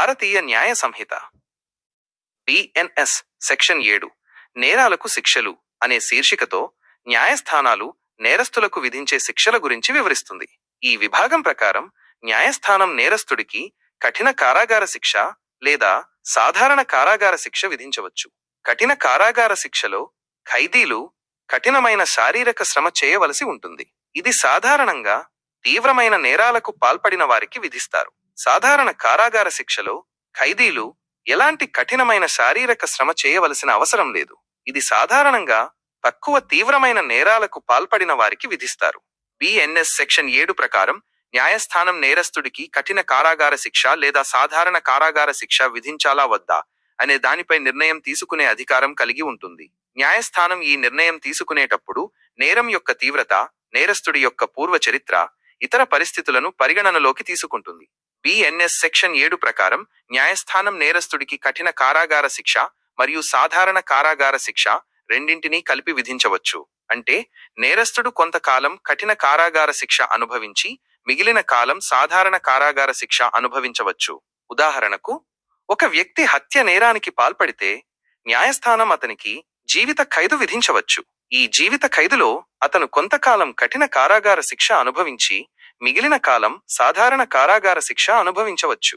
భారతీయ న్యాయ సంహిత. BNS section ఏడు నేరాలకు శిక్షలు అనే శీర్షికతో న్యాయస్థానాలు నేరస్తులకు విధించే శిక్షల గురించి వివరిస్తుంది. ఈ విభాగం ప్రకారం న్యాయస్థానం నేరస్తుడికి కఠిన కారాగార శిక్ష లేదా సాధారణ కారాగార శిక్ష విధించవచ్చు. కఠిన కారాగార శిక్షలో ఖైదీలు కఠినమైన శారీరక శ్రమ చేయవలసి ఉంటుంది. ఇది సాధారణంగా తీవ్రమైన నేరాలకు పాల్పడిన వారికి విధిస్తారు. సాధారణ కారాగార శిక్షలో ఖైదీలు ఎలాంటి కఠినమైన శారీరక శ్రమ చేయవలసిన అవసరం లేదు. ఇది సాధారణంగా తక్కువ తీవ్రమైన నేరాలకు పాల్పడిన వారికి విధిస్తారు. బిఎన్ఎస్ సెక్షన్ ఏడు ప్రకారం న్యాయస్థానం నేరస్తుడికి కఠిన కారాగార శిక్ష లేదా సాధారణ కారాగార శిక్ష విధించాలా వద్దా అనే దానిపై నిర్ణయం తీసుకునే అధికారం కలిగి ఉంటుంది. న్యాయస్థానం ఈ నిర్ణయం తీసుకునేటప్పుడు నేరం యొక్క తీవ్రత నేరస్తుడి యొక్క పూర్వ చరిత్ర ఇతర పరిస్థితులను పరిగణనలోకి తీసుకుంటుంది. బిఎన్ఎస్ సెక్షన్ ఏడు ప్రకారం న్యాయస్థానం నేరస్తుడికి కఠిన కారాగార శిక్ష మరియు సాధారణ కారాగార శిక్ష రెండింటినీ కలిపి విధించవచ్చు. అంటే నేరస్తుడు కొంతకాలం కఠిన కారాగార శిక్ష అనుభవించి మిగిలిన కాలం సాధారణ కారాగార శిక్ష అనుభవించవచ్చు. ఉదాహరణకు ఒక వ్యక్తి హత్య నేరానికి పాల్పడితే న్యాయస్థానం అతనికి జీవిత ఖైదు విధించవచ్చు. ఈ జీవిత ఖైదులో అతను కొంతకాలం కఠిన కారాగార శిక్ష అనుభవించి మిగిలిన కాలం సాధారణ కారాగార శిక్ష అనుభవించవచ్చు.